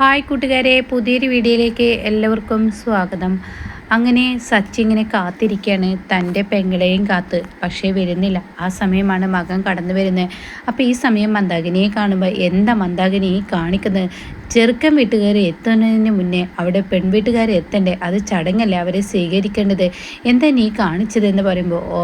Hi കൂട്ടുകാരെ പുതിയൊരു വീഡിയോയിലേക്ക് എല്ലാവർക്കും സ്വാഗതം. അങ്ങനെ സച്ചി ഇങ്ങനെ കാത്തിരിക്കുകയാണ് തന്റെ പെങ്ങളെയും കാത്ത് പക്ഷേ വരുന്നില്ല. ആ സമയമാണ് മകൻ കടന്നു വരുന്നത്. അപ്പോൾ ഈ സമയം മന്ദാകിനിയെ കാണുമ്പോൾ എന്താ മന്ദാകിനി കാണിക്കുന്നത്? ചെറുക്കൻ വീട്ടുകാർ എത്തുന്നതിന് മുന്നേ അവിടെ പെൺവീട്ടുകാർ എത്തണ്ടേ? അത് ചടങ്ങല്ലേ അവരെ സ്വീകരിക്കേണ്ടത്? എന്താ നീ കാണിച്ചതെന്ന് പറയുമ്പോൾ ഓ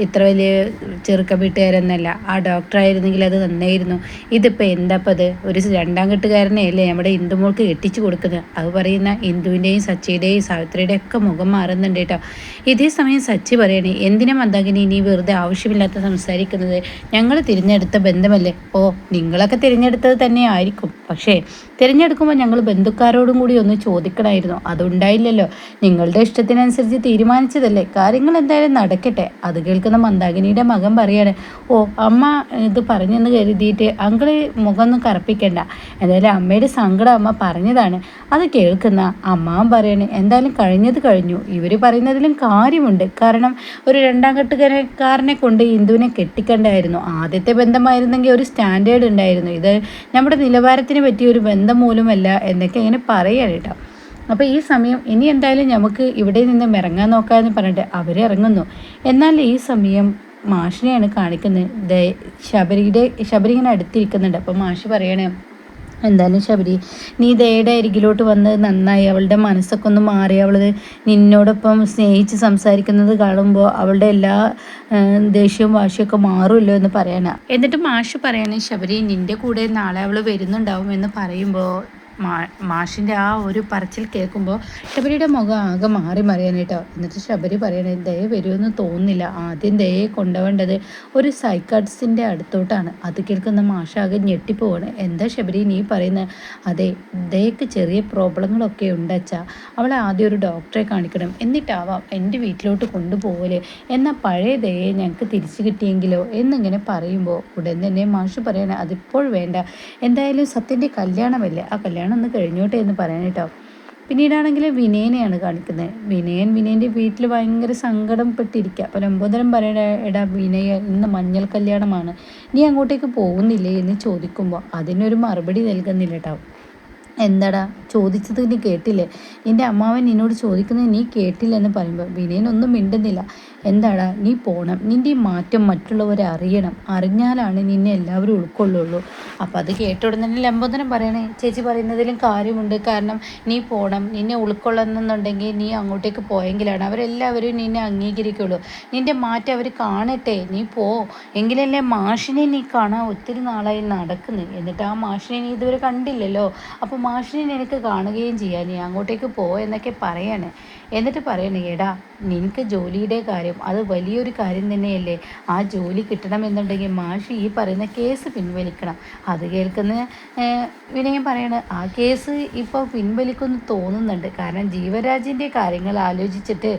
ഇത്ര വലിയ ചെറുക്ക വീട്ടുകാരെന്നല്ല ആ ഡോക്ടറായിരുന്നെങ്കിൽ അത് നന്നായിരുന്നു. ഇതിപ്പോൾ എന്താപ്പം അത്? ഒരു രണ്ടാം കെട്ടുകാരനെ അല്ലേ നമ്മുടെ ഇന്ദുമോൾക്ക് കെട്ടിച്ചു കൊടുക്കുന്നത്? അത് പറയുന്ന ഇന്ദുവിന്റെയും സച്ചിയുടെയും സാവിത്രിയുടെയും ഒക്കെ മുഖം മാറുന്നുണ്ട് കേട്ടോ. ഇതേ സമയം സച്ചി പറയണേ എന്തിനാ മന്ദാകിനി നീ വെറുതെ ആവശ്യമില്ലാത്ത സംസാരിക്കുന്നത്? ഞങ്ങൾ തിരഞ്ഞെടുത്ത ബന്ധമല്ലേ? ഓ നിങ്ങളൊക്കെ തിരഞ്ഞെടുത്തത് തന്നെ ആയിരിക്കും. പക്ഷേ തിരഞ്ഞെടുക്കുമ്പോൾ ഞങ്ങൾ ബന്ധുക്കാരോടും കൂടി ഒന്ന് ചോദിക്കണമായിരുന്നു അതുണ്ടായില്ലല്ലോ. നിങ്ങളുടെ ഇഷ്ടത്തിനനുസരിച്ച് തീരുമാനിച്ചതല്ലേ? കാര്യങ്ങൾ എന്തായാലും നടക്കട്ടെ. അത് മന്ദാകിനിയുടെ മകൻ പറയാണ് ഓ അമ്മ ഇത് പറഞ്ഞെന്ന് കരുതിയിട്ട് അങ്കിൾ മുഖം ഒന്നും കറപ്പിക്കണ്ട. എന്തായാലും അമ്മയുടെ സങ്കടം അമ്മ പറഞ്ഞതാണ്. അത് കേൾക്കുന്ന അമ്മാവൻ പറയാണ് എന്തായാലും കഴിഞ്ഞത് കഴിഞ്ഞു. ഇവർ പറയുന്നതിലും കാര്യമുണ്ട്. കാരണം ഒരു രണ്ടാം കെട്ടുകാരനെ കൊണ്ട് ഇന്ദുവിനെ കെട്ടിക്കണ്ടായിരുന്നു. ആദ്യത്തെ ബന്ധമായിരുന്നെങ്കിൽ ഒരു സ്റ്റാൻഡേർഡ് ഉണ്ടായിരുന്നു. ഇത് നമ്മുടെ നിലവാരത്തിന് പറ്റിയ ഒരു ബന്ധം മൂലമല്ല എന്നൊക്കെ ഇങ്ങനെ പറയുകയാണ് കേട്ടോ. അപ്പോൾ ഈ സമയം ഇനി എന്തായാലും നമുക്ക് ഇവിടെ നിന്നും ഇറങ്ങാൻ നോക്കാമെന്ന് പറഞ്ഞിട്ട് അവർ ഇറങ്ങുന്നു. എന്നാൽ ഈ സമയം മാഷിനെയാണ് കാണിക്കുന്നത് ശബരിയുടെ ശബരി ഇങ്ങനെ അടുത്തിരിക്കുന്നുണ്ട്. അപ്പോൾ മാഷ് പറയണേ എന്തായാലും ശബരി നീ ദയയുടെ അരികിലോട്ട് വന്ന് നന്നായി അവളുടെ മനസ്സൊക്കെ ഒന്ന് മാറി. അവൾ നിന്നോടൊപ്പം സ്നേഹിച്ച് സംസാരിക്കുന്നത് കാണുമ്പോൾ അവളുടെ എല്ലാ ദേഷ്യവും വാശിയൊക്കെ മാറുമല്ലോ എന്ന് പറയണ. എന്നിട്ട് മാഷ് പറയണേ ശബരി നിന്റെ കൂടെ നാളെ അവൾ വരുന്നുണ്ടാവും എന്ന് പറയുമ്പോൾ മാഷിന്റെ ആ ഒരു പറച്ചിൽ കേൾക്കുമ്പോൾ ശബരിയുടെ മുഖം ആകെ മാറി മറിയാനായിട്ടോ എന്നിട്ട് ശബരി പറയണേ ദയ വരുമെന്ന് തോന്നുന്നില്ല. ആദ്യം ദയെ കൊണ്ടുപോകേണ്ടത് ഒരു സൈക്കാട്രിസ്റ്റിന്റെ അടുത്തോട്ടാണ്. അത് കേൾക്കുന്ന മാഷാകെ ഞെട്ടിപ്പോവാണ്. എന്താ ശബരി നീ പറയുന്നത് അതെ ദയക്ക് ചെറിയ പ്രോബ്ലങ്ങളൊക്കെ ഉണ്ടച്ചാ അവളെ ആദ്യം ഒരു ഡോക്ടറെ കാണിക്കണം. എന്നിട്ടാവാം എന്റെ വീട്ടിലോട്ട് കൊണ്ടുപോകൽ എന്നാൽ പഴയ ദയെ ഞങ്ങൾക്ക് തിരിച്ചു കിട്ടിയെങ്കിലോ എന്നിങ്ങനെ പറയുമ്പോൾ ഉടൻ തന്നെ മാഷ് പറയണേ അതിപ്പോൾ വേണ്ട. എന്തായാലും സത്യന്റെ കല്യാണമല്ലേ? ആ കല്യാണം കല്യാണം ഒന്ന് കഴിഞ്ഞോട്ടെ എന്ന് പറയാൻ കേട്ടോ. പിന്നീടാണെങ്കിൽ വിനയനെയാണ് കാണിക്കുന്നത്. വിനയൻ വിനയന്റെ വീട്ടിൽ ഭയങ്കര സങ്കടം പെട്ടിരിക്കുക അപ്പോൾ ലംബോദരം പറയണ എടാ വിനയ ഇന്ന് മഞ്ഞൾ കല്യാണമാണ്. നീ അങ്ങോട്ടേക്ക് പോകുന്നില്ലേ? എന്ന് ചോദിക്കുമ്പോൾ അതിനൊരു മറുപടി നൽകുന്നില്ല കേട്ടോ. എന്താടാ? ചോദിച്ചത് നീ കേട്ടില്ലേ? എന്റെ അമ്മാവൻ നിന്നോട് ചോദിക്കുന്നത് നീ കേട്ടില്ല കേട്ടില്ലെന്ന് പറയുമ്പോൾ വിനയനൊന്നും മിണ്ടുന്നില്ല. എന്താടാ നീ പോകണം നിന്റെ മാറ്റം മറ്റുള്ളവരെ അറിയണം. അറിഞ്ഞാലാണ് നിന്നെ എല്ലാവരും ഉൾക്കൊള്ളുള്ളൂ. അപ്പോൾ അത് കേട്ട ഉടനെ തന്നെ പറയണേ. ചേച്ചി പറയുന്നതിലും കാര്യമുണ്ട്. കാരണം നീ പോകണം നിന്നെ ഉൾക്കൊള്ളണമെന്നുണ്ടെങ്കിൽ നീ അങ്ങോട്ടേക്ക് പോയെങ്കിലാണ് അവരെല്ലാവരും നിന്നെ അംഗീകരിക്കുള്ളൂ. നിന്റെ മാറ്റം അവർ കാണട്ടെ. നീ പോ. എങ്കിലല്ലേ മാഷിനെ നീ കാണാൻ ഒത്തിരി നാളായി നടക്കുന്നു. എന്നിട്ട് ആ മാഷിനെ നീ ഇതുവരെ കണ്ടില്ലല്ലോ. അപ്പോൾ മാഷിനെ നിനക്ക് കാണുകയും ചെയ്യാം. നീ അങ്ങോട്ടേക്ക് പോ എന്നൊക്കെ പറയണേ. എന്നിട്ട് പറയണേ എടാ നിനക്ക് ജോലിയുടെ കാര്യം അത് വലിയൊരു കാര്യം തന്നെയല്ലേ? ആ ജോലി കിട്ടണമെന്നുണ്ടെങ്കിൽ മാഷി ഈ പറയുന്ന കേസ് പിൻവലിക്കണം. അത് കേൾക്കുന്ന വിനയം പറയണ. ആ കേസ് ഇപ്പോൾ പിൻവലിക്കുമെന്ന് തോന്നുന്നുണ്ട്. കാരണം ജീവരാജിന്റെ കാര്യങ്ങൾ ആലോചിച്ചിട്ട്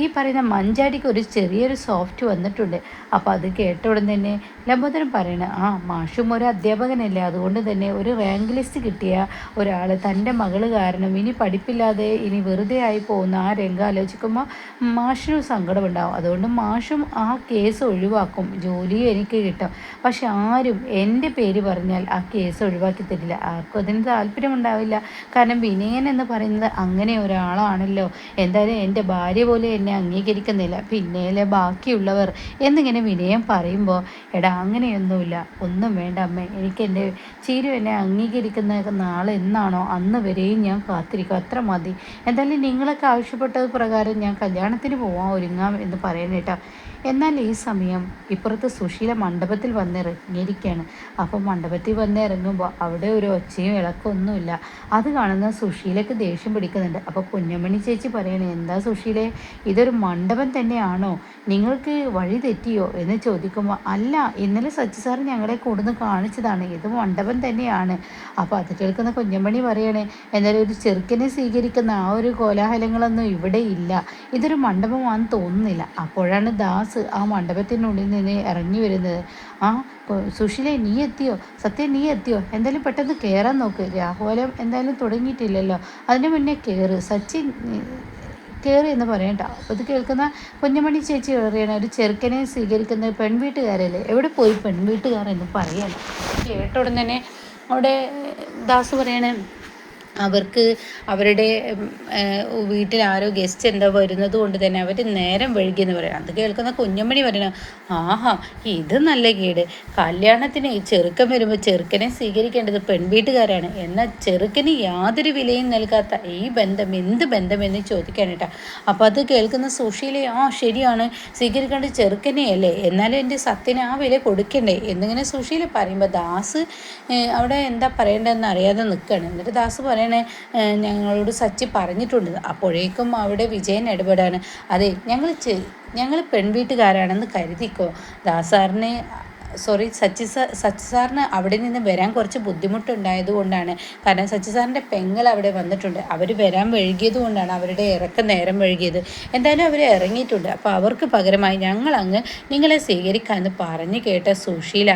ഈ പറയുന്ന മഞ്ചാടിക്ക് ഒരു ചെറിയൊരു സോഫ്റ്റ് വന്നിട്ടുണ്ട്. അപ്പോൾ അത് കേട്ട ഉടൻ തന്നെ ലംബോദരൻ പറയണ ആ മാഷും ഒരു അധ്യാപകനല്ലേ? അതുകൊണ്ട് തന്നെ ഒരു റാങ്ക് ലിസ്റ്റ് കിട്ടിയ ഒരാൾ തന്റെ മകൾ കാരണം ഇനി പഠിപ്പില്ലാതെ ഇനി വെറുതെ ആയി പോകുന്ന ആ രംഗം ആലോചിക്കുമ്പോൾ മാഷിനും സങ്കടമുണ്ടാവും അതുകൊണ്ട് മാഷും ആ കേസ് ഒഴിവാക്കും. ജോലിയും എനിക്ക് കിട്ടും. പക്ഷെ ആരും എന്റെ പേര് പറഞ്ഞാൽ ആ കേസ് ഒഴിവാക്കി തരില്ല. ആർക്കും അതിന് താല്പര്യമുണ്ടാവില്ല. കാരണം വിനയൻ എന്ന് പറയുന്നത് അങ്ങനെ ഒരാളാണല്ലോ. എന്തായാലും എന്റെ ഭാര്യ പോലെ എന്നെ അംഗീകരിക്കുന്നില്ല. പിന്നെയല്ലേ ബാക്കിയുള്ളവർ. എന്നിങ്ങനെ വിനയം പറയുമ്പോൾ എടാ അങ്ങനെയൊന്നുമില്ല. ഒന്നും വേണ്ട അമ്മ. എനിക്ക് എന്റെ ചീരു എന്നെ അംഗീകരിക്കുന്ന നാളെ എന്നാണോ? അന്ന് വരെയും ഞാൻ കാത്തിരിക്കും. അത്ര മതി. എന്തായാലും നിങ്ങളൊക്കെ ആവശ്യപ്പെട്ടത് പ്രകാരം ഞാൻ കല്യാണത്തിന് പോവാൻ ഒരുങ്ങാം എന്ന് പറയാനേട്ടാ എന്നാൽ ഈ സമയം ഇപ്പുറത്ത് സുശീല മണ്ഡപത്തിൽ വന്നിറങ്ങിയിരിക്കുകയാണ് അപ്പോൾ മണ്ഡപത്തിൽ വന്നിറങ്ങുമ്പോൾ അവിടെ ഒരു ഒച്ചയും ഇളക്കൊന്നുമില്ല. അത് കാണുന്ന സുശീലക്ക് ദേഷ്യം പിടിക്കുന്നുണ്ട്. അപ്പോൾ കുഞ്ഞമണി ചേച്ചി പറയണേ എന്താ സുശീലെ ഇതൊരു മണ്ഡപം തന്നെയാണോ? നിങ്ങൾക്ക് വഴി തെറ്റിയോ? എന്ന് ചോദിക്കുമ്പോൾ അല്ല ഇന്നലെ സച്ചി സാർ ഞങ്ങളെ കൂടുന്ന് കാണിച്ചതാണ്. ഇത് മണ്ഡപം തന്നെയാണ്. അപ്പോൾ അത് കേൾക്കുന്ന കുഞ്ഞമണി പറയണേ എന്നാലും ഒരു ചെറുക്കനെ സ്വീകരിക്കുന്ന ആ ഒരു കോലാഹലങ്ങളൊന്നും ഇവിടെ ഇല്ല. ഇതൊരു മണ്ഡപമാണെന്ന് തോന്നുന്നില്ല. അപ്പോഴാണ് ദാസ് ആ മണ്ഡപത്തിനുള്ളിൽ നിന്ന് ഇറങ്ങി വരുന്നത്. ആ സുഷിലെ നീ എത്തിയോ? സത്യം നീ എത്തിയോ? എന്തായാലും പെട്ടെന്ന് കയറാൻ നോക്ക്. രാഹുലം എന്തായാലും തുടങ്ങിയിട്ടില്ലല്ലോ. അതിന് മുന്നേ കയറ് സച്ചിൻ കയറി എന്ന് പറയണ്ട. അപ്പോൾ ഇത് കേൾക്കുന്ന കുഞ്ഞമണി ചേച്ചി പറയണ ഒരു ചെറുക്കനെ സ്വീകരിക്കുന്ന പെൺവീട്ടുകാരല്ലേ? എവിടെ പോയി പെൺവീട്ടുകാരെന്ന് പറയണം. കേട്ട അവിടെ ദാസ് പറയണേ അവർക്ക് അവരുടെ വീട്ടിൽ ആരോ ഗസ്റ്റ് എന്താ വരുന്നത് കൊണ്ട് തന്നെ അവർ നേരം വഴുകിയെന്ന് പറയണം അത് കേൾക്കുന്ന കുഞ്ഞമ്മണി പറയണം ആഹാ ഇത് നല്ല കേട്. കല്യാണത്തിന് ചെറുക്കൻ വരുമ്പോൾ ചെറുക്കനെ സ്വീകരിക്കേണ്ടത് പെൺവീട്ടുകാരാണ്. എന്നാൽ ചെറുക്കന് യാതൊരു വിലയും നൽകാത്ത ഈ ബന്ധം എന്ത് ബന്ധമെന്ന് ചോദിക്കാനേട്ടാ. അപ്പോൾ അത് കേൾക്കുന്ന സുഷീലെ ആ ശരിയാണ്. സ്വീകരിക്കേണ്ടത് ചെറുക്കനെ അല്ലേ? എന്നാലും എന്റെ സത്യന് ആ വില കൊടുക്കണ്ടേ? എന്നിങ്ങനെ സുഷീല പറയുമ്പോൾ ദാസ് അവിടെ എന്താ പറയേണ്ടതെന്ന് അറിയാതെ നിൽക്കുകയാണ് എന്നിട്ട് ദാസ് പറയണേ ഏഹ്, ഞങ്ങളോട് സച്ചി പറഞ്ഞിട്ടുണ്ട്. അപ്പോഴേക്കും അവിടെ വിജയൻ ഇടപെടാണ്. അതെ ഞങ്ങൾ ഞങ്ങൾ പെൺവീട്ടുകാരാണെന്ന് കരുതിക്കോ? ദാസാറിനെ സോറി സച്ചി സച്ചി സാറിന് അവിടെ നിന്ന് വരാൻ കുറച്ച് ബുദ്ധിമുട്ടുണ്ടായത് കൊണ്ടാണ്. കാരണം സച്ചി സാറിന്റെ പെങ്ങൾ അവിടെ വന്നിട്ടുണ്ട്. അവർ വരാൻ വഴുകിയത് കൊണ്ടാണ് അവരുടെ ഇറക്കം നേരം വഴുകിയത് എന്തായാലും അവർ ഇറങ്ങിയിട്ടുണ്ട്. അപ്പോൾ അവർക്ക് പകരമായി ഞങ്ങൾ അങ്ങ് നിങ്ങളെ സ്വീകരിക്കാമെന്ന് പറഞ്ഞു കേട്ട സുശീല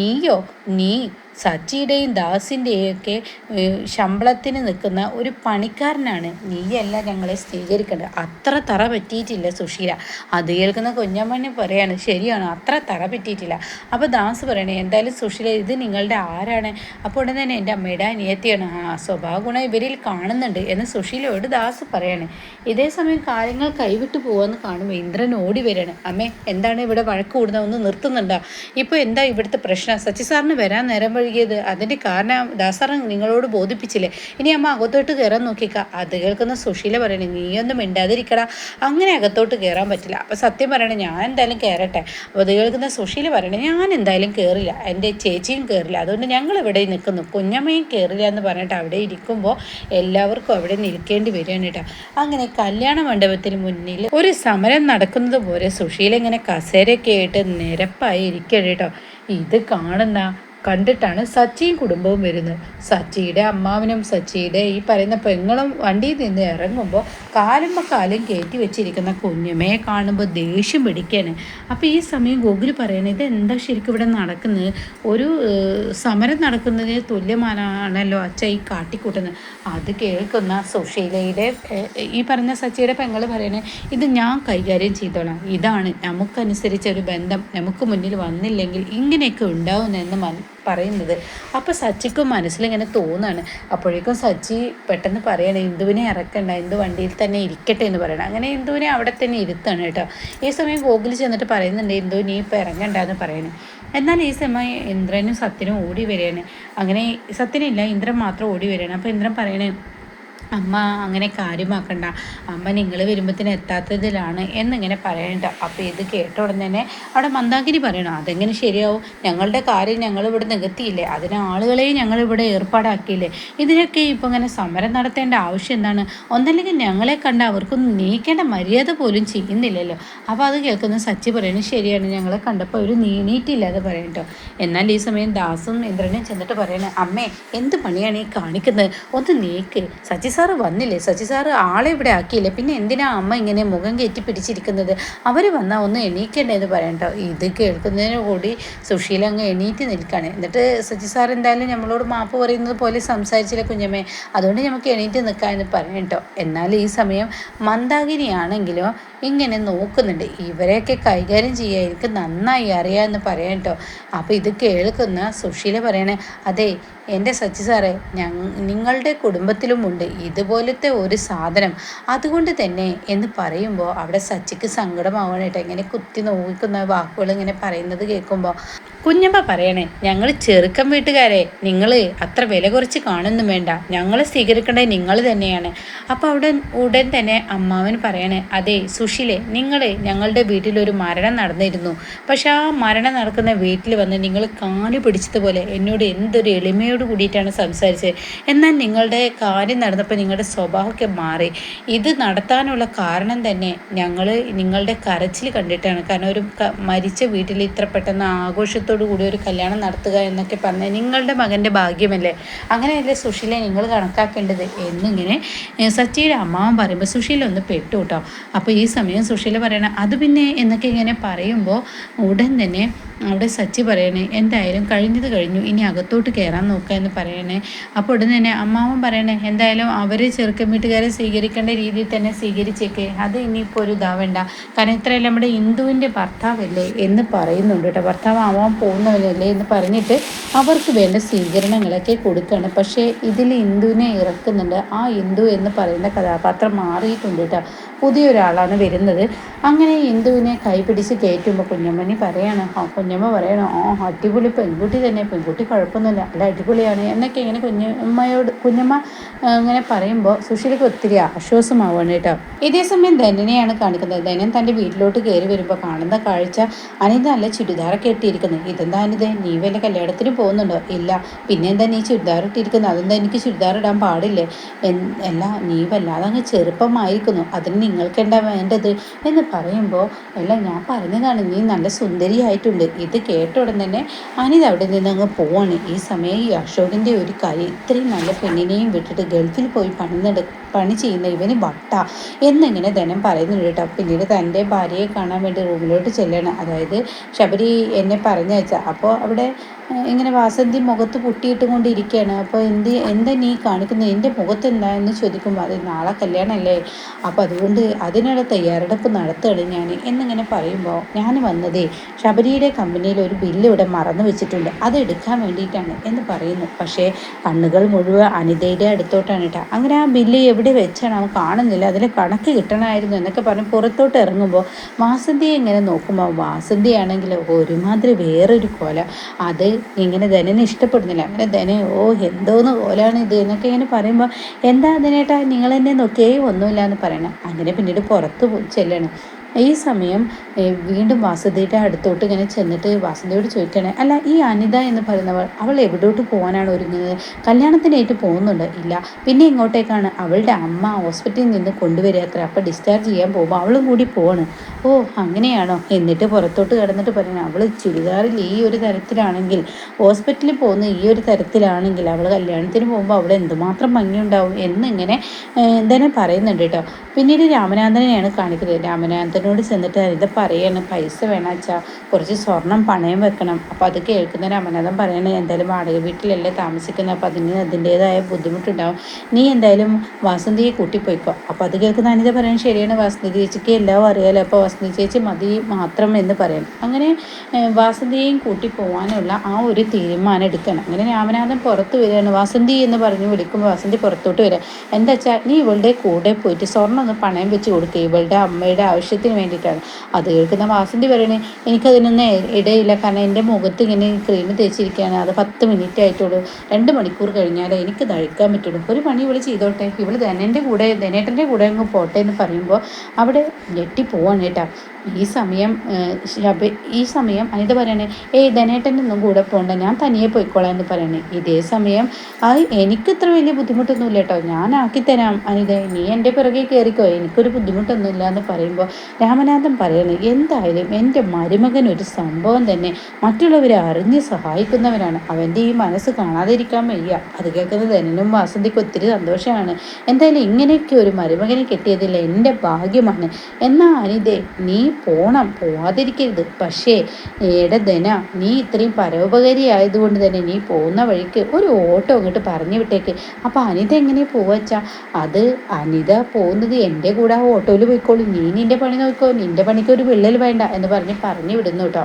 നീയോ? നീ സച്ചിയുടെയും ദാസിന്റെയും ഒക്കെ ഏഹ്, ശമ്പളത്തിന് നിൽക്കുന്ന ഒരു പണിക്കാരനാണ്. നീയല്ല ഞങ്ങളെ സ്വീകരിക്കേണ്ടത്. അത്ര തറ പറ്റിയിട്ടില്ല സുഷീല അത് കേൾക്കുന്ന കുഞ്ഞമ്മനെ പറയാണ് ശരിയാണ് അത്ര തറ പറ്റിയിട്ടില്ല. അപ്പോൾ ദാസ് പറയണേ എന്തായാലും സുഷീല ഇത് നിങ്ങളുടെ ആരാണ്? അപ്പോൾ ഉടനെ തന്നെ എന്റെ അമ്മയുടെ അനിയത്തിയാണ് ആ സ്വഭാവ ഗുണം ഇവരിൽ കാണുന്നുണ്ട് എന്ന് സുഷീലയോട് ദാസ് പറയാണ്. ഇതേ സമയം കാര്യങ്ങൾ കൈവിട്ടു പോകാമെന്ന് കാണുമ്പോൾ ഇന്ദ്രൻ ഓടി വരികയാണ്. അമ്മേ എന്താണ് ഇവിടെ വഴക്ക് കൂടുന്നത്? ഒന്ന് നിർത്തുന്നുണ്ടോ? ഇപ്പോൾ എന്താ ഇവിടുത്തെ പ്രശ്നം? സച്ചി സാറിന് വരാൻ നേരം വഴുകിയത് അതിന്റെ കാരണം ദാസാറ് നിങ്ങളോട് ബോധിപ്പിച്ചില്ലേ? ഇനി അമ്മ അകത്തോട്ട് കയറാൻ നോക്കിക്ക. അത് കേൾക്കുന്ന സുശീല പറയണേ നീയൊന്നും മിണ്ടാതിരിക്കടാ. അങ്ങനെ അകത്തോട്ട് കയറാൻ പറ്റില്ല. അപ്പോൾ സത്യം പറയണേ ഞാൻ എന്തായാലും കയറട്ടെ അപ്പോൾ അത് കേൾക്കുന്ന സുശീല പറയണേ ഞാൻ എന്തായാലും കയറില്ല എന്റെ ചേച്ചിയും കയറില്ല അതുകൊണ്ട് ഞങ്ങൾ ഇവിടെ നിൽക്കുന്നു. കുഞ്ഞമ്മയും കയറില്ല എന്ന് പറഞ്ഞിട്ട് അവിടെ ഇരിക്കുമ്പോൾ എല്ലാവർക്കും അവിടെ നിൽക്കേണ്ടി വരികയാണ് കേട്ടോ. അങ്ങനെ കല്യാണ മണ്ഡപത്തിന് മുന്നിൽ ഒരു സമരം നടക്കുന്നത് പോലെ സുശീല ഇങ്ങനെ കസേരയൊക്കെ ആയിട്ട് നിരപ്പായി ഇരിക്കണം കേട്ടോ. ഇത് കാണുന്ന കണ്ടിട്ടാണ് സച്ചിയും കുടുംബവും വരുന്നത്. സച്ചിയുടെ അമ്മാവനും സച്ചിയുടെ ഈ പറയുന്ന പെങ്ങളും വണ്ടിയിൽ നിന്ന് ഇറങ്ങുമ്പോൾ കാലും കാലും കയറ്റി വെച്ചിരിക്കുന്ന കുഞ്ഞമ്മയെ കാണുമ്പോൾ ദേഷ്യം പിടിക്കാണ് അപ്പോൾ ഈ സമയം ഗോകുൽ പറയണത് ഇത് എന്താ ശരിക്കും ഇവിടെ നടക്കുന്നത്? ഒരു സമരം നടക്കുന്നതിന് തുല്യമാണല്ലോ അച്ഛ ഈ കാട്ടിക്കൂട്ടുന്നത്. അത് കേൾക്കുന്ന സുശീലയുടെ ഈ പറഞ്ഞ സച്ചിയുടെ പെങ്ങൾ പറയണേ ഇത് ഞാൻ കൈകാര്യം ചെയ്തോളാം. ഇതാണ് നമുക്കനുസരിച്ച ഒരു ബന്ധം. നമുക്ക് മുന്നിൽ വന്നില്ലെങ്കിൽ ഇങ്ങനെയൊക്കെ ഉണ്ടാവുമെന്ന് മൻ പറയുന്നത്. അപ്പോൾ സച്ചിക്കും മനസ്സിലിങ്ങനെ തോന്നാണ്. അപ്പോഴേക്കും സച്ചി പെട്ടെന്ന് പറയണേ ഇന്ദുവിനെ ഇറക്കണ്ട ഇന്ദു വണ്ടിയിൽ തന്നെ ഇരിക്കട്ടെ എന്ന് പറയണം. അങ്ങനെ ഇന്ദുവിനെ അവിടെ തന്നെ ഇരുത്താണ് കേട്ടോ. ഈ സമയം ഗോകുൽ ചെന്നിട്ട് പറയുന്നുണ്ട് ഇന്ദു നീ ഇപ്പോൾ ഇറങ്ങണ്ട എന്ന് പറയണേ. എന്നാൽ ഈ സമയം ഇന്ദ്രനും സത്യനും ഓടി വരികയാണ്. അങ്ങനെ സത്യനില്ല ഇന്ദ്രൻ മാത്രം ഓടി വരികയാണ്. അപ്പോൾ ഇന്ദ്രൻ പറയണേ അമ്മ അങ്ങനെ കാര്യമാക്കണ്ട. അമ്മ നിങ്ങൾ വരുമ്പത്തിന് എത്താത്തതിലാണ് എന്നിങ്ങനെ പറയണ്ട. അപ്പോൾ ഇത് കേട്ട ഉടനെ തന്നെ അവിടെ മന്ദാകിനി പറയണം അതെങ്ങനെ ശരിയാവും? ഞങ്ങളുടെ കാര്യം ഞങ്ങൾ ഇവിടെ നികത്തിയില്ലേ? അതിന് ആളുകളെയും ഞങ്ങൾ ഇവിടെ ഏർപ്പാടാക്കിയില്ലേ? ഇതിനൊക്കെ ഇപ്പോൾ ഇങ്ങനെ സമരം നടത്തേണ്ട ആവശ്യം എന്താണ്? ഒന്നല്ലെങ്കിൽ ഞങ്ങളെ കണ്ട അവർക്കൊന്നും നീക്കേണ്ട മര്യാദ പോലും ചെയ്യുന്നില്ലല്ലോ. അപ്പോൾ അത് കേൾക്കുന്ന സച്ചി പറയുന്നത് ശരിയാണ് ഞങ്ങളെ കണ്ടപ്പോൾ ഒരു നീണീറ്റില്ല അത് പറയട്ടോ എന്നാൽ ഈ സമയം ദാസും ഇന്ദ്രനും ചെന്നിട്ട് പറയണേ അമ്മേ എന്ത് പണിയാണ് ഈ കാണിക്കുന്നത്? ഒന്ന് നീക്ക്. സച്ചി സാറ് വന്നില്ലേ? സച്ചി സാറ് ആളെ ഇവിടെ ആക്കിയില്ലേ? പിന്നെ എന്തിനാ അമ്മ ഇങ്ങനെ മുഖം കയറ്റി പിടിച്ചിരിക്കുന്നത്? അവർ വന്നാൽ ഒന്ന് എണീക്കണ്ടേ എന്ന് പറയണ്ടോ ഇത് കേൾക്കുന്നതിന് കൂടി സുശീല അങ്ങ് എണീറ്റ് നിൽക്കുകയാണ് എന്നിട്ട് സച്ചി സാർ എന്തായാലും നമ്മളോട് മാപ്പ് പറയുന്നത് പോലെ സംസാരിച്ചില്ല കുഞ്ഞമ്മേ? അതുകൊണ്ട് നമുക്ക് എണീറ്റ് നിൽക്കാമെന്ന് പറയണ്ടോ എന്നാൽ ഈ സമയം മന്ദാകിനിയാണെങ്കിലോ ഇങ്ങനെ നോക്കുന്നുണ്ട്. ഇവരെയൊക്കെ കൈകാര്യം ചെയ്യാൻ എനിക്ക് നന്നായി അറിയാമെന്ന് പറയാം കേട്ടോ. അപ്പോൾ ഇത് കേൾക്കുന്ന സുശീല പറയണേ അതെ എന്റെ സച്ചി സാറേ നിങ്ങളുടെ കുടുംബത്തിലുമുണ്ട്. ഇതുപോലത്തെ ഒരു സാധനം അതുകൊണ്ട് തന്നെ എന്ന് പറയുമ്പോൾ അവിടെ സച്ചിക്ക് സങ്കടമാവണം കേട്ടോ. ഇങ്ങനെ കുത്തി നോക്കുന്ന വാക്കുകൾ ഇങ്ങനെ പറയുന്നത് കേൾക്കുമ്പോൾ കുഞ്ഞമ്മ പറയണേ ഞങ്ങൾ ചെറുക്കം വീട്ടുകാരെ നിങ്ങൾ അത്ര വില കുറച്ച് കാണുന്നു വേണ്ട. ഞങ്ങൾ സ്വീകരിക്കേണ്ടത് നിങ്ങൾ തന്നെയാണ്. അപ്പോൾ അവിടെ ഉടൻ തന്നെ അമ്മാവൻ പറയണേ അതെ സുശീലെ നിങ്ങൾ ഞങ്ങളുടെ വീട്ടിലൊരു മരണം നടന്നിരുന്നു. പക്ഷെ ആ മരണം നടക്കുന്ന വീട്ടിൽ വന്ന് നിങ്ങൾ കാൽ പിടിച്ചതുപോലെ എന്നോട് എന്തൊരു എളിമയോട് കൂടിയിട്ടാണ് സംസാരിച്ചത്. എന്നാൽ നിങ്ങളുടെ കാര്യം നടന്നപ്പോൾ നിങ്ങളുടെ സ്വഭാവമൊക്കെ മാറി. ഇത് നടത്താനുള്ള കാരണം തന്നെ ഞങ്ങൾ നിങ്ങളുടെ കരച്ചിൽ കണ്ടിട്ടാണ്. കാരണം ഒരു മരിച്ച വീട്ടിൽ ഇത്ര പെട്ടെന്ന് ആഘോഷത്തോടു കൂടി ഒരു കല്യാണം നടത്തുക എന്നൊക്കെ പറഞ്ഞ നിങ്ങളുടെ മകന്റെ ഭാഗ്യമല്ലേ? അങ്ങനെയല്ലേ സുശീലെ നിങ്ങൾ കണക്കാക്കേണ്ടത്? എന്നിങ്ങനെ സച്ചിയുടെ അമ്മാവൻ പറയുമ്പോൾ സുശീല ഒന്ന് പെട്ടു കേട്ടോ. അപ്പോൾ ഈ സമയം സുശീല പറയണ അത് പിന്നെ എന്നൊക്കെ ഇങ്ങനെ പറയുമ്പോൾ ഉടൻ തന്നെ അവിടെ സച്ചി പറയണേ എന്തായാലും കഴിഞ്ഞത് കഴിഞ്ഞു ഇനി അകത്തോട്ട് കയറാൻ നോക്കുക എന്ന് പറയണേ. അപ്പോൾ ഉടൻ തന്നെ അമ്മാവൻ പറയണേ എന്തായാലും അവർ ചെറുക്കൻ വീട്ടുകാരെ സ്വീകരിക്കേണ്ട രീതിയിൽ തന്നെ സ്വീകരിച്ചേക്കെ അത് ഇനിയിപ്പോൾ ഒരു ഇതാവേണ്ട കാരണം ഇത്രയല്ല നമ്മുടെ ഹിന്ദുവിന്റെ ഭർത്താവല്ലേ എന്ന് പറയുന്നുണ്ട് കേട്ടോ. ഭർത്താവ് ആവാൻ പോകുന്നവരല്ലേ എന്ന് പറഞ്ഞിട്ട് അവർക്ക് വേണ്ട സ്വീകരണങ്ങളൊക്കെ കൊടുക്കുകയാണ് പക്ഷേ ഇതിൽ ഹിന്ദുവിനെ ഇറക്കുന്നുണ്ട്. ആ ഹിന്ദു എന്ന് പറയുന്ന കഥാപാത്രം മാറിയിട്ടുണ്ട് കേട്ടോ. പുതിയൊരാളാണ് വരുന്നത്. അങ്ങനെ ഇന്ദുവിനെ കൈപിടിച്ച് കയറ്റുമ്പോൾ കുഞ്ഞമ്മനി പറയാണ് ആ കുഞ്ഞമ്മ പറയണം ആ അടിപൊളി പെൺകുട്ടി തന്നെ പെൺകുട്ടി കുഴപ്പമൊന്നുമില്ല അല്ല അടിപൊളിയാണ്. എന്നൊക്കെ ഇങ്ങനെ കുഞ്ഞമ്മയോട് കുഞ്ഞമ്മ ഇങ്ങനെ പറയുമ്പോൾ സുശീലയ്ക്ക് ഒത്തിരി ആശ്വാസമാവാണ് കേട്ടോ. ഇതേ സമയം ധനനെയാണ് കാണിക്കുന്നത്. ധനൻ തന്റെ വീട്ടിലോട്ട് കയറി വരുമ്പോൾ കാണുന്ന കാഴ്ച അനിത അല്ല ചുരിദാറൊക്കെ ഇട്ടിരിക്കുന്നത്. ഇതെന്താ അനിത നീ വല്ല കല്യാണത്തിന് പോകുന്നുണ്ടോ? ഇല്ല. പിന്നെ എന്താ നീ ചുരിദാർ ഇട്ടിരിക്കുന്നത്? അതെന്താ എനിക്ക് ചുരിദാർ ഇടാൻ പാടില്ലേ? എല്ലാ നീ വല്ലാതെ അങ്ങ് ചെറുപ്പമായിരിക്കുന്നു. അതിന് നിങ്ങൾക്ക് വേണ്ടത്? എന്ന് പറയുമ്പോൾ അല്ല ഞാൻ പറഞ്ഞതാണ് നീ നല്ല സുന്ദരിയായിട്ടുണ്ട്. ഇത് കേട്ട ഉടൻ തന്നെ അനിത അവിടെ നിന്ന് അങ്ങ് പോവാണ്. ഈ സമയം ഈ അശോകിന്റെ ഒരു കൈ ഇത്രയും നല്ല പെണ്ണിനെയും വിട്ടിട്ട് ഗൾഫിൽ പോയി പണിന്നെടു പണി ചെയ്യുന്ന ഇവന് വട്ട. എന്നിങ്ങനെ ധനം പറയുന്നുണ്ട് കേട്ടോ. പിന്നീട് തന്റെ ഭാര്യയെ കാണാൻ വേണ്ടി റൂമിലോട്ട് ചെല്ലണം. അതായത് ശബരി എന്നെ പറഞ്ഞയച്ച. അപ്പോൾ അവിടെ ഇങ്ങനെ വാസന്തി മുഖത്ത് പൊട്ടിയിട്ട് കൊണ്ടിരിക്കുകയാണ് അപ്പോൾ എന്ത് എന്താ നീ കാണിക്കുന്നത് എന്റെ മുഖത്ത് എന്താ എന്ന് ചോദിക്കുമ്പോൾ അത് നാളെ കല്യാണമല്ലേ അപ്പോൾ അതുകൊണ്ട് അതിനുള്ള തയ്യാറെടുപ്പ് നടത്തുകയാണ് ഞാൻ എന്നിങ്ങനെ പറയുമ്പോൾ ഞാൻ വന്നതേ ശബരിയുടെ കമ്പനിയിൽ ഒരു ബില്ല് ഇവിടെ മറന്നു വെച്ചിട്ടുണ്ട്. അത് എടുക്കാൻ വേണ്ടിയിട്ടാണ് എന്ന് പറയുന്നു. പക്ഷേ കണ്ണുകൾ മുഴുവൻ അനിതയുടെ അടുത്തോട്ടാണ് കേട്ടോ. അങ്ങനെ ആ ബില്ല് എവിടെ വെച്ചാണ്? അവൻ കാണുന്നില്ല. അതിൽ കണക്ക് കിട്ടണമായിരുന്നു എന്നൊക്കെ പറഞ്ഞ് പുറത്തോട്ട് ഇറങ്ങുമ്പോൾ വാസന്തിയെ ഇങ്ങനെ നോക്കുമ്പോൾ വാസന്തിയാണെങ്കിൽ ഒരുമാതിരി വേറൊരു കൊല. അത് ഇങ്ങനെ ധനനെ ഇഷ്ടപ്പെടുന്നില്ല. അങ്ങനെ ധന ഓ എന്തോന്ന് പോലാണ് ഇത്? എന്നൊക്കെ ഇങ്ങനെ പറയുമ്പോൾ എന്താ അതിനേട്ടാ നിങ്ങൾ എന്നെ നോക്കിയേ ഒന്നുമില്ല എന്ന് പറയണം. അങ്ങനെ പിന്നീട് പുറത്ത് ചെല്ലണം. ഈ സമയം വീണ്ടും വാസുദേവിയുടെ അടുത്തോട്ട് ഇങ്ങനെ ചെന്നിട്ട് വാസുദേവിയോട് ചോദിക്കണേ അല്ല ഈ അനിത എന്ന് പറയുന്നവൾ അവൾ എവിടോട്ട് പോകാനാണ് ഒരുങ്ങുന്നത്? കല്യാണത്തിനായിട്ട് പോകുന്നുണ്ട്? ഇല്ല. പിന്നെ ഇങ്ങോട്ടേക്കാണ് അവളുടെ അമ്മ ഹോസ്പിറ്റലിൽ നിന്ന് കൊണ്ടുവരിക അത്ര. അപ്പോൾ ഡിസ്ചാർജ് ചെയ്യാൻ പോകുമ്പോൾ അവളും കൂടി പോവാണ്. ഓ അങ്ങനെയാണോ? എന്നിട്ട് പുറത്തോട്ട് കിടന്നിട്ട് പറയണേ അവൾ ചുരിദാറിൽ ഈ ഒരു തരത്തിലാണെങ്കിൽ ഹോസ്പിറ്റലിൽ പോകുന്ന ഈ ഒരു തരത്തിലാണെങ്കിൽ അവൾ കല്യാണത്തിന് പോകുമ്പോൾ അവൾ എന്തുമാത്രം ഭംഗിയുണ്ടാവും? എന്നിങ്ങനെ തന്നെ പറയുന്നുണ്ട് കേട്ടോ. പിന്നീട് രാമനാഥനെയാണ് കാണിക്കുന്നത്. രാമനാഥൻ അച്ഛനോട് ചെന്നിട്ട് അനിത പറയാണ് പൈസ വേണം അച്ഛാ കുറച്ച് സ്വർണം പണയം വെക്കണം. അപ്പോൾ അത് കേൾക്കുന്ന രമനാഥൻ പറയണേ എന്തായാലും വാടക വീട്ടിലല്ലേ താമസിക്കുന്നത് അപ്പോൾ അതിന് അതിന്റേതായ ബുദ്ധിമുട്ടുണ്ടാവും. നീ എന്തായാലും വാസന്തിയെ കൂട്ടിപ്പോയിക്കോ. അപ്പോൾ അത് കേൾക്കുന്ന അനിത പറയാൻ ശരിയാണ് വാസന്തി ചേച്ചിക്ക് എല്ലാം അറിയാലോ അപ്പോൾ വാസന്തി ചേച്ചി മതി മാത്രം എന്ന് പറയണം. അങ്ങനെ വാസന്തിയെയും കൂട്ടി പോകാനുള്ള ആ ഒരു തീരുമാനം എടുക്കണം അങ്ങനെ രാമനാഥൻ പുറത്ത് വരികയാണ്. വാസന്തി എന്ന് പറഞ്ഞ് വിളിക്കുമ്പോൾ വാസന്തി പുറത്തോട്ട് വരിക. എന്താ വെച്ചാൽ നീ ഇവളുടെ കൂടെ പോയിട്ട് സ്വർണം ഒന്ന് പണയം വെച്ച് കൊടുക്കുക ഇവളുടെ അമ്മയുടെ ആവശ്യത്തിന് മുഖത്തിന് വേണ്ടിയിട്ടാണ്. അത് കേൾക്കുന്ന വാസന്തി പറയണേ എനിക്കതിനൊന്നും ഇടയില്ല. കാരണം എന്റെ മുഖത്ത് ഇങ്ങനെ ക്രീം തേച്ചിരിക്കുകയാണ്. അത് പത്ത് മിനിറ്റ് ആയിട്ടുള്ളൂ. രണ്ട് മണിക്കൂർ കഴിഞ്ഞാലേ എനിക്ക് കഴിക്കാൻ പറ്റുള്ളൂ. ഒരു പണി ഇവിടെ ചെയ്തോട്ടെ. ഇവൾ ധനേന്റെ കൂടെ ധനേട്ടന്റെ കൂടെ അങ്ങ് പോട്ടെ എന്ന് പറയുമ്പോൾ അവിടെ ഞെട്ടി പോവാണ് കേട്ടോ. ഈ സമയം ശബ ഈ സമയം അനിത പറയണേ ഏയ് ധനേട്ടനൊന്നും കൂടെ പോകണ്ട ഞാൻ തനിയെ പോയിക്കോളാം എന്ന് പറയണേ. ഇതേ സമയം ആ എനിക്ക് ഇത്ര വലിയ ബുദ്ധിമുട്ടൊന്നുമില്ല കേട്ടോ ഞാൻ ആക്കിത്തരാം അനിത നീ എന്റെ പിറകെ കയറിക്കോ എനിക്കൊരു ബുദ്ധിമുട്ടൊന്നുമില്ല എന്ന് പറയുമ്പോൾ രാമനാഥൻ പറയണേ എന്തായാലും എന്റെ മരുമകൻ ഒരു സംഭവം തന്നെ മറ്റുള്ളവരെ അറിഞ്ഞ് സഹായിക്കുന്നവനാണ്. അവന്റെ ഈ മനസ്സ് കാണാതിരിക്കാൻ വയ്യ. അത് കേൾക്കുന്നത് ധനനും വാസന്തിക്ക് ഒത്തിരി സന്തോഷമാണ്. എന്തായാലും ഇങ്ങനെയൊക്കെ ഒരു മരുമകനെ കിട്ടിയതില്ല എന്റെ ഭാഗ്യമാണ്. എന്നാൽ അനിതേ നീ പോണം പോവാതിരിക്കരുത്. പക്ഷേ ഏടെ ധന നീ ഇത്രയും പരോപകാരി ആയതുകൊണ്ട് തന്നെ നീ പോകുന്ന വഴിക്ക് ഒരു ഓട്ടോ അങ്ങോട്ട് പറഞ്ഞു വിട്ടേക്ക്. അപ്പോൾ അനിത എങ്ങനെ പോവച്ചാ അത് അനിത പോകുന്നത് എന്റെ കൂടെ ആ ഓട്ടോയിൽ പോയിക്കോളൂ. നീ നിന്റെ പണി നോക്കോ നിന്റെ പണിക്ക് ഒരു വിള്ളൽ വേണ്ട എന്ന് പറഞ്ഞ് പറഞ്ഞു വിടുന്നു കേട്ടോ.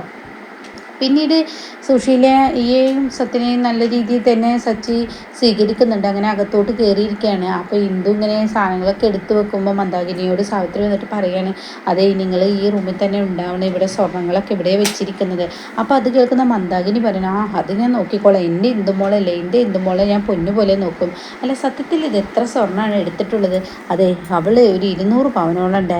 പിന്നീട് സുശീല സുശീലയെയും സത്യനെയും നല്ല രീതിയിൽ തന്നെ സച്ചി സ്വീകരിക്കുന്നുണ്ട്. അങ്ങനെ അകത്തോട്ട് കയറിയിരിക്കുകയാണ് അപ്പോൾ ഇന്ദു ഇങ്ങനെ സാധനങ്ങളൊക്കെ എടുത്തു വെക്കുമ്പോൾ മന്ദാകിനിയോട് സാവിത്രി വന്നിട്ട് പറയാണ് അതെ നിങ്ങൾ ഈ റൂമിൽ തന്നെ ഉണ്ടാവണം. ഇവിടെ സ്വർണങ്ങളൊക്കെ ഇവിടെ വെച്ചിരിക്കുന്നത്. അപ്പോൾ അത് കേൾക്കുന്ന മന്ദാകിനി പറയണം ആ അത് ഞാൻ നോക്കിക്കോളാം. എന്റെ ഇന്ദുമോളല്ലേ എന്റെ ഇന്ദുമോളെ ഞാൻ പൊന്നു പോലെ നോക്കും. അല്ല സത്യത്തിൽ ഇത് എത്ര സ്വർണമാണ് എടുത്തിട്ടുള്ളത്? അതെ അവൾ ഒരു ഇരുന്നൂറ് പവനോളം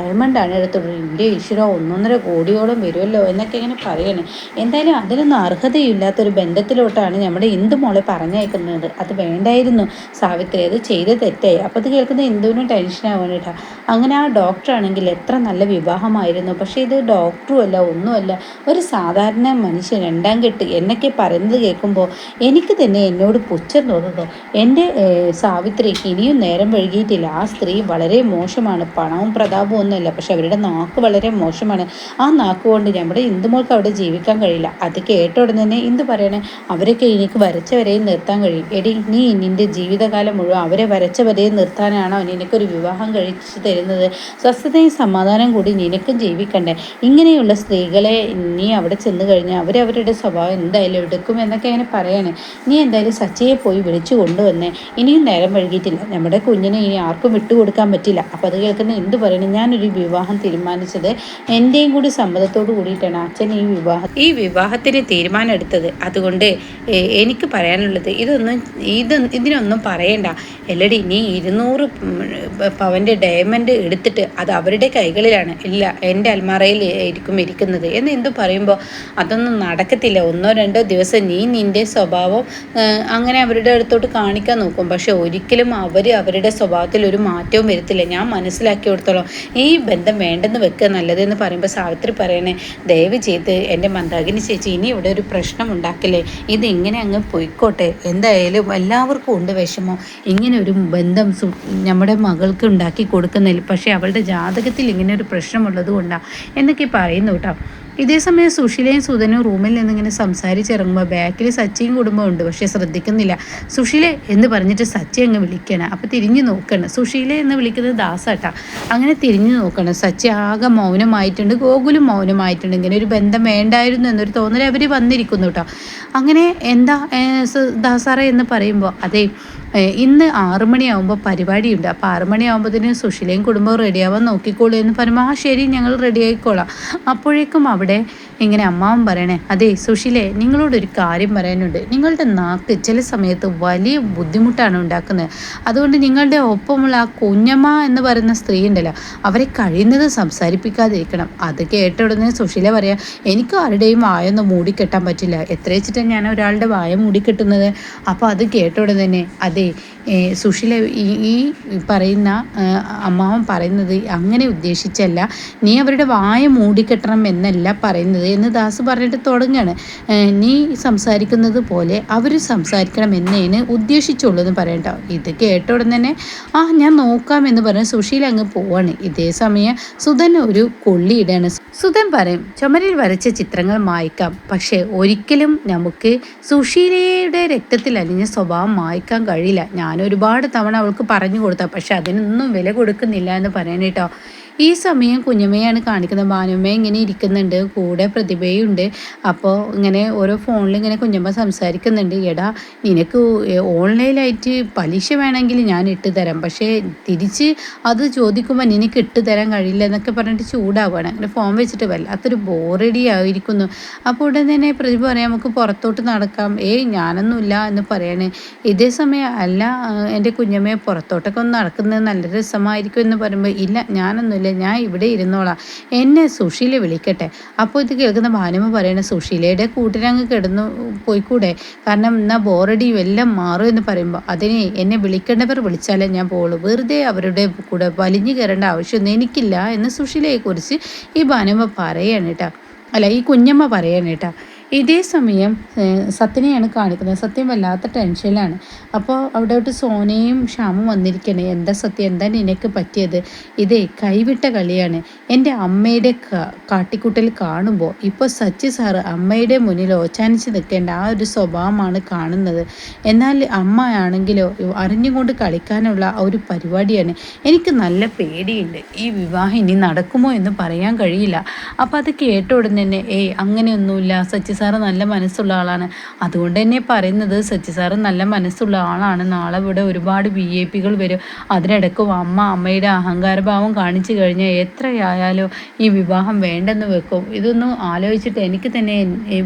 ആണ് എടുത്തിട്ടുള്ളത്. എന്റെ ഈശ്വര ഒന്നൊന്നര കോടിയോളം വരുമല്ലോ എന്നൊക്കെ ഇങ്ങനെ പറയണേ എന്തായാലും എന്തായാലും അതിനൊന്നും അർഹതയില്ലാത്തൊരു ബന്ധത്തിലോട്ടാണ് നമ്മുടെ ഇന്ദു മോളെ പറഞ്ഞയക്കുന്നത്. അത് വേണ്ടായിരുന്നു. സാവിത്രി അത് ചെയ്ത് തെറ്റായി. അപ്പോൾ അത് കേൾക്കുന്ന ഇന്ദുവിനും ടെൻഷനാവാണ് കേട്ടോ അങ്ങനെ ആ ഡോക്ടറാണെങ്കിൽ എത്ര നല്ല വിവാഹമായിരുന്നു. പക്ഷേ ഇത് ഡോക്ടറും അല്ല ഒന്നുമല്ല ഒരു സാധാരണ മനുഷ്യൻ രണ്ടാം കെട്ട് എന്നൊക്കെ പറയുന്നത് കേൾക്കുമ്പോൾ എനിക്ക് തന്നെ എന്നോട് പുച്ഛം തോന്നുന്നു. എന്റെ സാവിത്രി ഇനിയും നേരം വഴുകിയിട്ടില്ല ആ സ്ത്രീ വളരെ മോശമാണ്. പണവും പ്രതാപവും ഒന്നുമല്ല. പക്ഷെ അവരുടെ നാക്ക് വളരെ മോശമാണ്. ആ നാക്ക് കൊണ്ട് നമ്മുടെ ഇന്ദുമോൾക്ക് അവിടെ ജീവിക്കാൻ കഴിയില്ല. അത് കേട്ട ഉടനെ തന്നെ എന്ത് പറയണേ? അവരൊക്കെ എനിക്ക് വരച്ചവരെയും നിർത്താൻ കഴിയും. എടി നീ നിന്റെ ജീവിതകാലം മുഴുവൻ അവരെ വരച്ചവരെയും നിർത്താനാണോ നിനക്കൊരു വിവാഹം കഴിച്ചു തരുന്നത്? സ്വസ്ഥതയും സമാധാനം കൂടി നിനക്കും ജീവിക്കണ്ടേ? ഇങ്ങനെയുള്ള സ്ത്രീകളെ നീ അവിടെ ചെന്ന് കഴിഞ്ഞാൽ അവരവരുടെ സ്വഭാവം എന്തായാലും എടുക്കും എന്നൊക്കെ അങ്ങനെ പറയണേ. നീ എന്തായാലും സച്ചിയെ പോയി വിളിച്ചു കൊണ്ടുവന്നേ. ഇനിയും നേരം വഴുകിയിട്ടില്ല നമ്മുടെ കുഞ്ഞിനെ ഇനി ആർക്കും വിട്ടുകൊടുക്കാൻ പറ്റില്ല. അപ്പോൾ അത് കേൾക്കുന്ന എന്ത് പറയണം? ഞാനൊരു വിവാഹം തീരുമാനിച്ചത് എന്റെയും കൂടി സമ്മതത്തോട് കൂടിയിട്ടാണ് അച്ഛൻ ഈ വിവാഹം ഈ വിവാഹത്തിന് തീരുമാനമെടുത്തത്. അതുകൊണ്ട് എനിക്ക് പറയാനുള്ളത് ഇതൊന്നും ഇത് ഇതിനൊന്നും പറയണ്ട. എല്ലടി നീ ഇരുന്നൂറ് പവന്റെ ഡയമണ്ട് എടുത്തിട്ട് അത് അവരുടെ കൈകളിലാണ്. ഇല്ല എന്റെ അൽമാറയിൽ ആയിരിക്കും ഇരിക്കുന്നത്. എന്ന് എന്തു പറയുമ്പോൾ അതൊന്നും നടക്കത്തില്ല. ഒന്നോ രണ്ടോ ദിവസം നീ നിന്റെ സ്വഭാവം അങ്ങനെ അവരുടെ അടുത്തോട്ട് കാണിക്കാൻ നോക്കും. പക്ഷെ ഒരിക്കലും അവർ അവരുടെ സ്വഭാവത്തിൽ ഒരു മാറ്റവും വരുത്തില്ല. ഞാൻ മനസ്സിലാക്കി കൊടുത്തോളാം ഈ ബന്ധം വേണ്ടെന്ന് വെക്കുക നല്ലതെന്ന് പറയുമ്പോൾ സാവിത്രി പറയണേ ദയവ് ചെയ്ത് എന്റെ മന്ദാകിനി ചേച്ചി ഇനി ഇവിടെ ഒരു പ്രശ്നം ഉണ്ടാക്കില്ലേ? ഇത് ഇങ്ങനെ അങ്ങ് പോയിക്കോട്ടെ? എന്തായാലും എല്ലാവർക്കും ഉണ്ട് വിഷമം. ഇങ്ങനെ ഒരു ബന്ധം നമ്മുടെ മകൾക്ക് ഉണ്ടാക്കി കൊടുക്കുന്നില്ല പക്ഷേ അവളുടെ ജാതകത്തിൽ ഇങ്ങനെ ഒരു പ്രശ്നമുള്ളത് കൊണ്ടാണ് എന്നൊക്കെ പറയുന്നു കേട്ടോ. ഇതേസമയം സുശീലയും സുധനും റൂമിൽ നിന്നിങ്ങനെ സംസാരിച്ചിറങ്ങുമ്പോൾ ബാക്കിൽ സച്ചിയും കുടുംബമുണ്ട് പക്ഷേ ശ്രദ്ധിക്കുന്നില്ല. സുശീല എന്ന് പറഞ്ഞിട്ട് സച്ചി അങ്ങ് വിളിക്കണം. അപ്പോൾ തിരിഞ്ഞു നോക്കണം. സുശീല എന്ന് വിളിക്കുന്നത് ദാസാട്ടാ. അങ്ങനെ തിരിഞ്ഞു നോക്കണം. സച്ചി ആകെ മൗനമായിട്ടുണ്ട്. ഗോകുലും മൗനമായിട്ടുണ്ട്. ഇങ്ങനെ ഒരു ബന്ധം വേണ്ടായിരുന്നു എന്നൊരു തോന്നൽ അവർ വന്നിരിക്കുന്നു കേട്ടോ. അങ്ങനെ എന്താ ദാസാറ എന്ന് പറയുമ്പോൾ അതെ ഇന്ന് ആറുമണിയാകുമ്പോൾ പരിപാടിയുണ്ട്. അപ്പോൾ ആറുമണിയാകുമ്പോഴത്തേന് സുശീലയും കുടുംബവും റെഡിയാവാൻ നോക്കിക്കോളൂ എന്ന് പറയുമ്പോൾ ആ ശരി ഞങ്ങൾ റെഡി ആയിക്കോളാം. അപ്പോഴേക്കും അവിടെ ഇങ്ങനെ അമ്മാവൻ പറയണേ അതെ സുശീലെ നിങ്ങളോടൊരു കാര്യം പറയാനുണ്ട്. നിങ്ങളുടെ നാക്ക് ചില സമയത്ത് വലിയ ബുദ്ധിമുട്ടാണ് ഉണ്ടാക്കുന്നത്. അതുകൊണ്ട് നിങ്ങളുടെ ഒപ്പമുള്ള ആ കുഞ്ഞമ്മ എന്ന് പറയുന്ന സ്ത്രീ ഉണ്ടല്ലോ അവരെ കഴിയുന്നത് സംസാരിപ്പിക്കാതിരിക്കണം. അത് കേട്ട ഉടനെ സുശീല പറയാം എനിക്ക് ആരുടെയും വായൊന്നും മൂടിക്കെട്ടാൻ പറ്റില്ല. എത്ര വെച്ചിട്ടാണ് ഞാൻ ഒരാളുടെ വായ മൂടിക്കെട്ടുന്നത്? അപ്പോൾ അത് കേട്ട ഉടനെ തന്നെ അതെ സുശീല ഈ പറയുന്ന അമ്മാവൻ പറയുന്നത് അങ്ങനെ ഉദ്ദേശിച്ചല്ല. നീ അവരുടെ വായ മൂടിക്കെട്ടണം എന്നല്ല പറയുന്നത്. എന്ന് ദാസ് പറഞ്ഞിട്ട് തുടങ്ങുകയാണ് നീ സംസാരിക്കുന്നത് പോലെ അവർ സംസാരിക്കണം എന്നേന് ഉദ്ദേശിച്ചുള്ളൂ എന്ന് പറയട്ടോ ഇത് കേട്ട ഉടൻ തന്നെ ആ ഞാൻ നോക്കാം എന്ന് പറഞ്ഞ് സുശീല അങ്ങ് പോവാണ്. ഇതേ സമയം സുധൻ ഒരു കൊള്ളിയിടാണ്. സുധൻ പറയും ചുമരിൽ വരച്ച ചിത്രങ്ങൾ മായ്ക്കാം. പക്ഷേ ഒരിക്കലും നമുക്ക് സുശീലയുടെ രക്തത്തിൽ അലിഞ്ഞ സ്വഭാവം മായ്ക്കാൻ കഴിയില്ല. ഞാൻ ഒരുപാട് തവണ അവൾക്ക് പറഞ്ഞു കൊടുത്ത പക്ഷെ അതിനൊന്നും വില കൊടുക്കുന്നില്ല എന്ന് പറയാനേട്ടോ ഈ സമയം കുഞ്ഞമ്മയാണ് കാണിക്കുന്നത്. ഭാനുമ്മ ഇങ്ങനെ ഇരിക്കുന്നുണ്ട്. കൂടെ പ്രതിഭയുണ്ട്. അപ്പോൾ ഇങ്ങനെ ഓരോ ഫോണിൽ ഇങ്ങനെ കുഞ്ഞമ്മ സംസാരിക്കുന്നുണ്ട്. എടാ നിനക്ക് ഓൺലൈനായിട്ട് പലിശ വേണമെങ്കിൽ ഞാൻ ഇട്ട് തരാം. പക്ഷേ തിരിച്ച് അത് ചോദിക്കുമ്പോൾ നിനക്ക് ഇട്ട് തരാൻ കഴിയില്ല എന്നൊക്കെ പറഞ്ഞിട്ട് ചൂടാവുകയാണ്. അങ്ങനെ ഫോൺ വെച്ചിട്ട് വല്ലാത്തൊരു ബോറടി ആയിരിക്കുന്നു. അപ്പോൾ ഉടൻ തന്നെ പ്രതിഭ പറയാം നമുക്ക് പുറത്തോട്ട് നടക്കാം. ഏയ് ഞാനൊന്നുമില്ല എന്ന് പറയണേ. ഇതേ സമയം അല്ല എന്റെ കുഞ്ഞമ്മയെ പുറത്തോട്ടൊക്കെ ഒന്ന് നടക്കുന്നത് നല്ല രസമായിരിക്കും എന്ന് പറയുമ്പോൾ ഇല്ല ഞാനൊന്നുമില്ല ഇല്ല ഞാൻ ഇവിടെ ഇരുന്നോളാം. എന്നെ സുശീല വിളിക്കട്ടെ. അപ്പോൾ ഇത് കേൾക്കുന്ന ഭാനുമ പറയണ സുശീലയുടെ കൂട്ടിനങ്ങ് കിടന്നു പോയിക്കൂടെ? കാരണം എന്നാൽ ബോറടി എല്ലാം മാറും എന്ന് പറയുമ്പോൾ അതിനെ എന്നെ വിളിക്കേണ്ടവർ വിളിച്ചാലേ ഞാൻ പോളൂ വെറുതെ അവരുടെ കൂടെ വലിഞ്ഞു കയറേണ്ട ആവശ്യമൊന്നും എനിക്കില്ല എന്ന് സുശീലയെക്കുറിച്ച് ഈ ഭാനുമ പറയാണ് കേട്ടോ. അല്ല ഈ കുഞ്ഞമ്മ പറയാണ് കേട്ടോ. ഇതേ സമയം സത്യനെയാണ് കാണിക്കുന്നത്. സത്യം വല്ലാത്ത ടെൻഷനിലാണ്. അപ്പോൾ അവിടെ അവിടോട്ട് സോനയും ഷ്യാമും വന്നിരിക്കണേ എന്താ സത്യം? എന്താ നിനക്ക് പറ്റിയത്? ഇതേ കൈവിട്ട കളിയാണ്. എന്റെ അമ്മയുടെ കാട്ടിക്കൂട്ടൽ കാണുമ്പോൾ ഇപ്പോൾ സച്ചി സാറ് അമ്മയുടെ മുന്നിൽ ഓച്ചാനിച്ച് നിൽക്കേണ്ട ആ ഒരു സ്വഭാവമാണ് കാണുന്നത്. എന്നാൽ അമ്മയാണെങ്കിലോ അറിഞ്ഞുകൊണ്ട് കളിക്കാനുള്ള ഒരു പരിപാടിയാണ്. എനിക്ക് നല്ല പേടിയുണ്ട്. ഈ വിവാഹം ഇനി നടക്കുമോ എന്ന് പറയാൻ കഴിയില്ല. അപ്പോൾ അത് കേട്ട ഉടനെ തന്നെ ഏയ് അങ്ങനെയൊന്നുമില്ല സച്ചി സാറ് നല്ല മനസ്സുള്ള ആളാണ്. അതുകൊണ്ട് തന്നെ പറയുന്നത് സച്ചി സാറ് നല്ല മനസ്സുള്ള ആളാണ്. നാളെ ഇവിടെ ഒരുപാട് വി ഐ പികൾ വരും. അതിനിടയ്ക്കും അമ്മ അമ്മയുടെ അഹങ്കാരഭാവം കാണിച്ചു കഴിഞ്ഞാൽ എത്രയായാലും ഈ വിവാഹം വേണ്ടെന്ന് വെക്കും. ഇതൊന്നും ആലോചിച്ചിട്ട് എനിക്ക് തന്നെ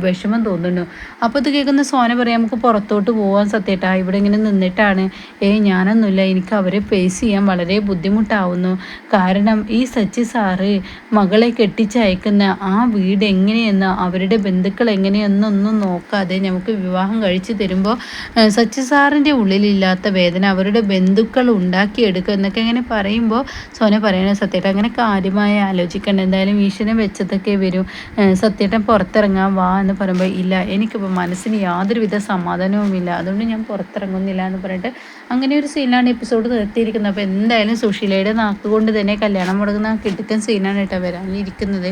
വിഷമം തോന്നുന്നു. അപ്പോൾ ഇത് കേൾക്കുന്ന സോന പറയാം നമുക്ക് പുറത്തോട്ട് പോകാൻ സത്യേട്ടാ. ഇവിടെ ഇങ്ങനെ നിന്നിട്ടാണ്. ഏയ് ഞാനൊന്നുമില്ല. എനിക്ക് അവരെ ഫേസ് ചെയ്യാൻ വളരെ ബുദ്ധിമുട്ടാവുന്നു. കാരണം ഈ സച്ചി സാറ് മകളെ കെട്ടിച്ചയക്കുന്ന ആ വീട് എങ്ങനെയെന്ന് അവരുടെ ബന്ധുക്കൾ എങ്ങനെയെന്നൊന്നും നോക്കാതെ നമുക്ക് വിവാഹം കഴിച്ചു തരുമ്പോൾ സച്ചി സാറിന്റെ ഉള്ളിലില്ലാത്ത വേദന അവരുടെ ബന്ധുക്കൾ ഉണ്ടാക്കിയെടുക്കുക എന്നൊക്കെ അങ്ങനെ പറയുമ്പോൾ സോന പറയണ സത്യേട്ടൻ അങ്ങനെ കാര്യമായി ആലോചിക്കേണ്ട എന്തായാലും ഈശ്വരൻ വെച്ചതൊക്കെ വരും. സത്യേട്ടൻ പുറത്തിറങ്ങാൻ വാ എന്ന് പറയുമ്പോൾ ഇല്ല എനിക്കിപ്പോൾ മനസ്സിന് യാതൊരുവിധ സമാധാനവുമില്ല. അതുകൊണ്ട് ഞാൻ പുറത്തിറങ്ങുന്നില്ല എന്ന് പറഞ്ഞിട്ട് അങ്ങനെ ഒരു സീനാണ് എപ്പിസോഡ് നിർത്തിയിരിക്കുന്നത്. അപ്പോൾ എന്തായാലും സുശീലയുടെ നാക്കുകൊണ്ട് തന്നെ കല്യാണം മുടങ്ങുന്ന കിടക്കൻ സീനാണ് കേട്ടോ വരാനിരിക്കുന്നത്.